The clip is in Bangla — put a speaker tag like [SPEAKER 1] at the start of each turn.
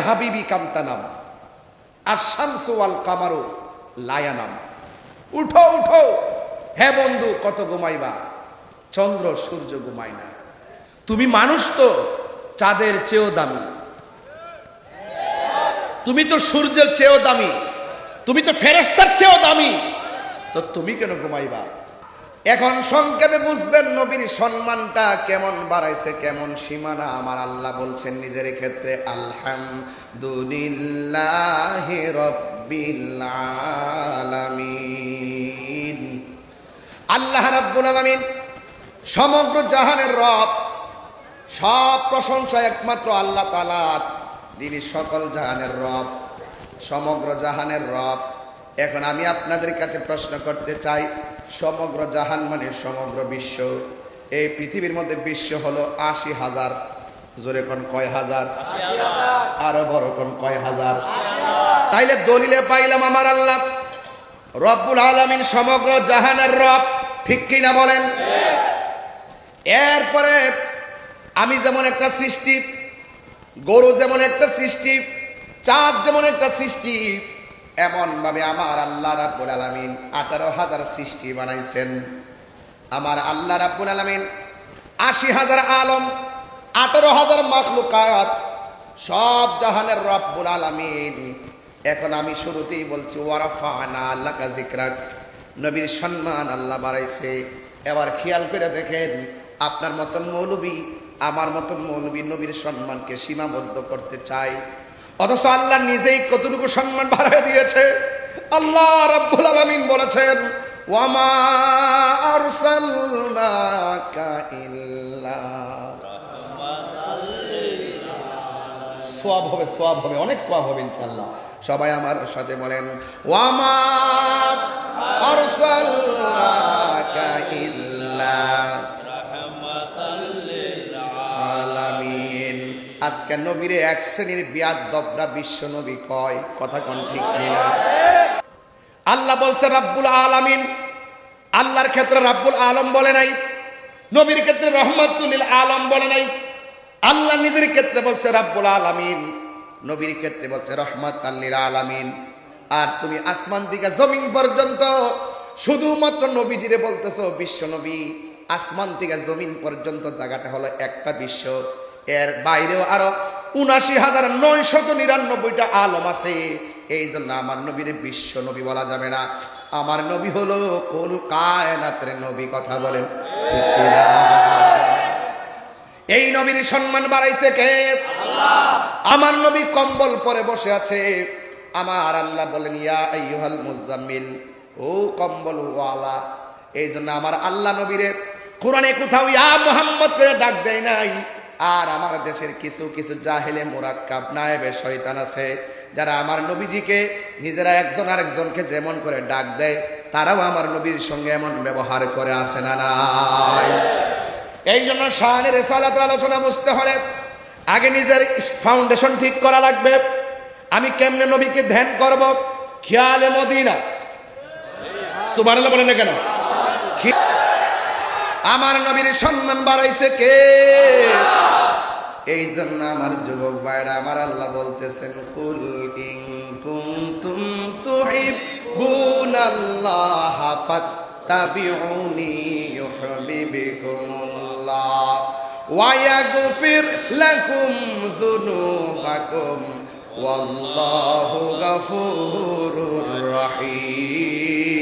[SPEAKER 1] হাবিবি কান্তানাম আর কামারু লায়ানাম। উঠো উঠো। হে বন্ধু, কত ঘুমাইবা? চন্দ্র, সূর্য ঘুমায় না। তুমি মানুষ তো, চাঁদের চেয়েও দামি। তুমি তো সূর্যের চেয়েও দামি। তুমি তো ফেরেস্তার চেয়েও দামি। তো তুমি কেন ঘুমাইবা? এখন সংক্ষেপে বুঝবেন নবীর সম্মানটা কেমন বাড়াইছে, কেমন সীমানা। আমার আল্লাহ বলছেন নিজের ক্ষেত্রে, আলহামদুলিল্লাহ রব্বিল আল্লাহ রাব্বুল আলামিন সমগ্র জাহানের রব, সব প্রশংসা একমাত্র আল্লাহ তাআলা যিনি সকল জাহানের রব, সমগ্র জাহানের রব এখন আমি আপনাদের কাছে প্রশ্ন করতে চাই, সমগ্র জাহান মানে সমগ্র বিশ্ব, এই পৃথিবীর মধ্যে বিশ্ব হলো আশি হাজার। জোরে কোন কয় হাজার? আরও বড় কোন কয় হাজার? তাইলে দলিলে পাইলাম আমার আল্লাহ। রব্বুল আলামিন সমগ্র জাহানের রব, ঠিক কিনা বলেন? এরপরে আমি যেমন একটা সৃষ্টি, গরু যেমন একটা সৃষ্টি, চাঁদ যেমন একটা সৃষ্টি এমন ভাবে আমার আল্লাহ রাব্বুল আলামিন আঠারো হাজার সৃষ্টি বানাইছেন। আমার আল্লাহ রাব্বুল আলামিন আশি হাজার আলম, আঠারো হাজার মাখলুকাত, সব জাহানের রব্বুল আলামিন। এখন আমি শুরুতেই বলছি ওয়ারাফানা আল্লাহ জিকরাক নবীর সম্মান আল্লাহ বাড়াইছে। এবার খেয়াল করে দেখেন, আপনার মতন মৌলবী, আমার মতন মৌলবী নবীর সম্মানকে সীমাবদ্ধ করতে চাই অথচ আল্লাহ নিজেই কতটুকু সম্মান বাড়ায় দিয়েছে। আল্লাহ রাব্বুল আলামিন বলেছেন, ওয়ামা আরসালনাকা ইল্লা। সোয়াব হবে সোয়াব হবে, অনেক সোয়াব হবে ইনশাআল্লাহ। সবাই আমার সাথে বলেন, ওয়ামা আজকে নবীরে এক শ্রেণির বিয়াদ দবরা বিশ্ব নবী কয়, কথা কোন ঠিক না আল্লাহ বলছে, রাব্বুল আলামিন। আল্লাহর ক্ষেত্রে রাব্বুল আলম বলে নাই, নবীর ক্ষেত্রে রহমাতুল্লিল আলম বলে নাই। আল্লাহ নিজের ক্ষেত্রে বলছে, রাব্বুল আলামিন। নবীর ক্ষেত্রে বলছে রহমত আল্লিল আলামিন। আর তুমি আসমান দিকে জমিন পর্যন্ত শুধুমাত্র নবীজিরে বলতেছো, বিশ্ব নবী। আসমান থেকে জমিন পর্যন্ত জায়গাটা হলো একটা বিশ্ব। এর বাইরেও আরও উনাশি হাজার নয়শত নিরানব্বইটা আলম আছে। এই জন্য আমার নবীর বিশ্ব নবী বলা যাবে না। আমার নবী হলো কুল কায়নাতের নবী, কথা বলেন এই নবীর সম্মান বাড়াইছে কে? আমার নবী কম্বল পরে বসে আছে। আমার আল্লাহ বলেন, ইয়া আইয়ুহাল মুজাম্মিল, ও কম্বল ওয়ালা। এই জন্য আমার আল্লাহ নবীরে কোরআনে কোথাও ইয়া মোহাম্মদ করে ডাক দেয় নাই। আর আমার দেশের কিছু কিছু জাহেলে মোরাক্কাব নায়েবে শয়তান আছে, যারা আমার নবীজিকে নিজেরা একজন আরেকজনকে যেমন করে ডাক দেয়, তারাও আমার নবীর সঙ্গে এমন ব্যবহার করে আসে না নাই? এই জন্য শাহানের রেসালাতের আলোচনা বুঝতে হলে আগে নিজের ফাউন্ডেশন ঠিক করা লাগবে। আমি কেমনে নবীকে ধ্যান করব? খেয়ালে মদিনা। সুবাহ বলেন না কেন? আমার নবীর সম্মান বাড়াইছে কে? এই জন্য আমার যুবক ভাইরা, আমার আল্লাহ বলতেছেন, কুল ইন কুনতুম তুহিব্বুনাল্লাহ ফাত্তাবিউনি ইউহিব্বুকুমুল্লাহ ওয়া ইয়াগফির লাকুম যুনুবাকুম ওয়াল্লাহু গফুরুর রহিম.